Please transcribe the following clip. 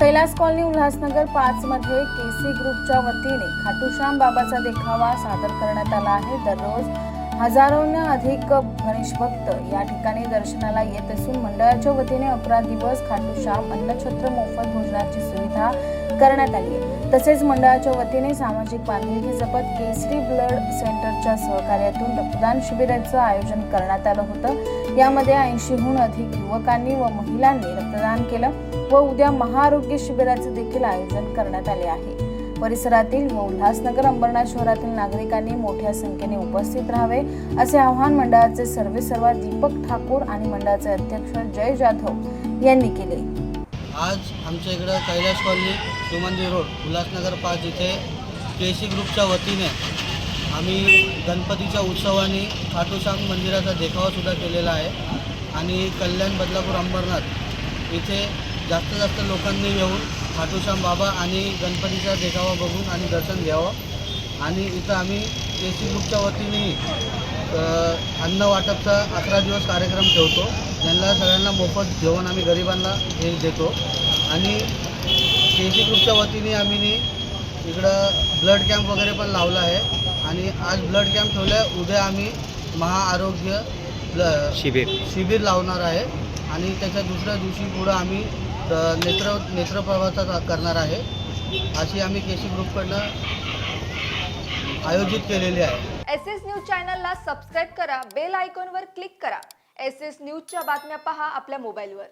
Kailas colony Ulhasnagar पाच मध्ये केसी ग्रुपच्या वतीने खाटूश्याम बाबाचा देखावा सादर करण्यात आला आहे. दररोज हजारोंना अधिक गणेश भक्त या ठिकाणी दर्शनाला येत असून मंडळाच्या वतीने अकरा दिवस खाटूश्याम अन्नछत्र मोफत भोजनाची सुविधा करण्यात आली आहे. तसेच मंडळाच्या वतीने सामाजिक बांधिलकी जपत केसरी ब्लड सेंटरच्या सहकार्यातून रक्तदान शिबिराचं आयोजन करण्यात आलं होतं. यामध्ये ऐंशीहून अधिक युवकांनी व महिलांनी रक्तदान केलं. व उद्या महाआरोग्य शिबिराचे देखील आयोजन करण्यात आले आहे. परिसरातील व उल्हासनगर अंबरनाथ शहरातील नागरिकांनी मोठ्या संख्येने उपस्थित राहावे असे आवाहन मंडळाचे सर्वे सर्वा दीपक ठाकूर आणि मंडळाचे अध्यक्ष जय जाधव यांनी केले. आज आमच्या इकडं कैलास कॉलनी सुमंदी रोड उल्हासनगर पाच इथे केसी ग्रुपच्या वतीने आम्ही गणपतीच्या उत्सवाने खाटूश्याम मंदिराचा देखावासुद्धा केलेला आहे. आणि कल्याण बदलापूर अंबरनाथ इथे जास्त जास्त लोकांनी येऊन खाटूश्याम बाबा आणि गणपतीचा देखावा बघून आणि दर्शन घ्यावं. आणि इथं आम्ही के सी ग्रुपच्या वतीने अन्न वाटपचा अकरा दिवस कार्यक्रम ठेवतो. त्यांना सगळ्यांना मोफत जेवण आम्ही गरिबांना हे देतो. आणि के सी ग्रुपच्या वतीने आम्ही इकडं ब्लड कॅम्प वगैरे पण लावला आहे. आणि आज ब्लड कॅम्प ठेवला आहे उद्या आम्ही महाआरोग्य ब्ल शिबिर. शिबिर लावणार आहे. आणि त्याच्या दुसऱ्या दिवशी पुढं आम्ही नेत्र नेत्रप्रवासा करणार आहे. अशी आम्ही केसी ग्रुपकडनं आयोजित केलेली आहे. एस एस न्यूज चॅनलला सबस्क्राईब करा बेल आयकॉनवर क्लिक करा. एस एस न्यूजच्या बातम्या पहा आपल्या मोबाईलवर.